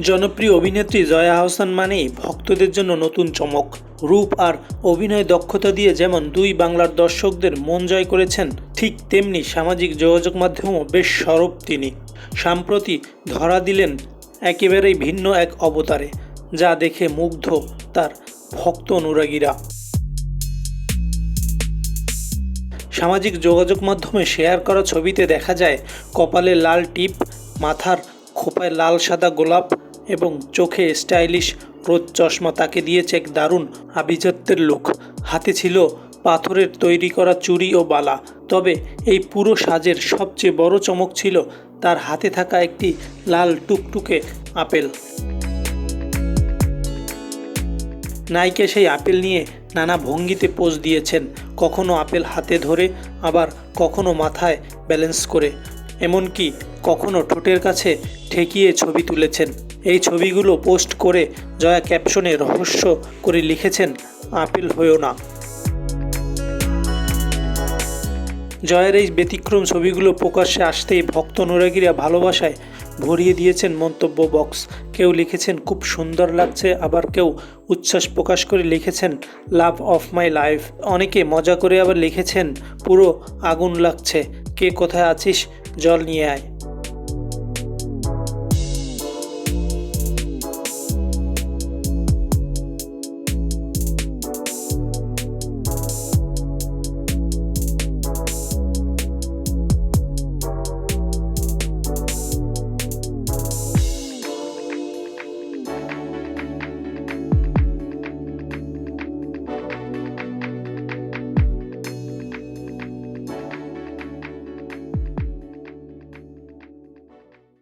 জনপ্রিয় অভিনেত্রী জয়া আহসান মানেই ভক্তদের জন্য নতুন চমক। রূপ আর অভিনয় দক্ষতা দিয়ে যেমন দুই বাংলার দর্শকদের মন জয় করেছেন, ঠিক তেমনি সামাজিক যোগাযোগ মাধ্যমেও বেশ সরব তিনি। সম্প্রতি ধরা দিলেন একেবারেই ভিন্ন এক অবতারে, যা দেখে মুগ্ধ তার ভক্ত অনুরাগীরা। সামাজিক যোগাযোগ মাধ্যমে শেয়ার করা ছবিতে দেখা যায়, কপালে লাল টিপ, মাথার খোপায় লাল সাদা গোলাপ এবং চোখে স্টাইলিশ রোদ চশমা তাকে দিয়েছে এক দারুণ আভিজাত্যের লোক। হাতে ছিল পাথরের তৈরি করা চুড়ি ও বালা। তবে এই পুরো সাজের সবচেয়ে বড় চমক ছিল তার হাতে থাকা একটি লাল টুকটুকে আপেল। নায়িকা সেই আপেল নিয়ে নানা ভঙ্গিতে পোজ দিয়েছেন। কখনো আপেল হাতে ধরে, আবার কখনো মাথায় ব্যালেন্স করে। এমনকি কখনো ঠোঁটের কাছে ঠেকিয়ে ছবি তুলেছেন। এই ছবিগুলো পোস্ট করে জয়া ক্যাপশনে রহস্য করে লিখেছেন, আপিল হয়েও না। জয়ের এই ব্যতিক্রম ছবিগুলো প্রকাশ্যে আসতেই ভক্ত অনুরাগীরা ভালোবাসায় ভরিয়ে দিয়েছেন মন্তব্য বক্স। কেউ লিখেছেন, খুব সুন্দর লাগছে। আবার কেউ উচ্ছ্বাস প্রকাশ করে লিখেছেন, লাভ অফ মাই লাইফ। অনেকে মজা করে আবার লিখেছেন, পুরো আগুন লাগছে। কে কোথায় আছিস? জল নিয়ে আয়।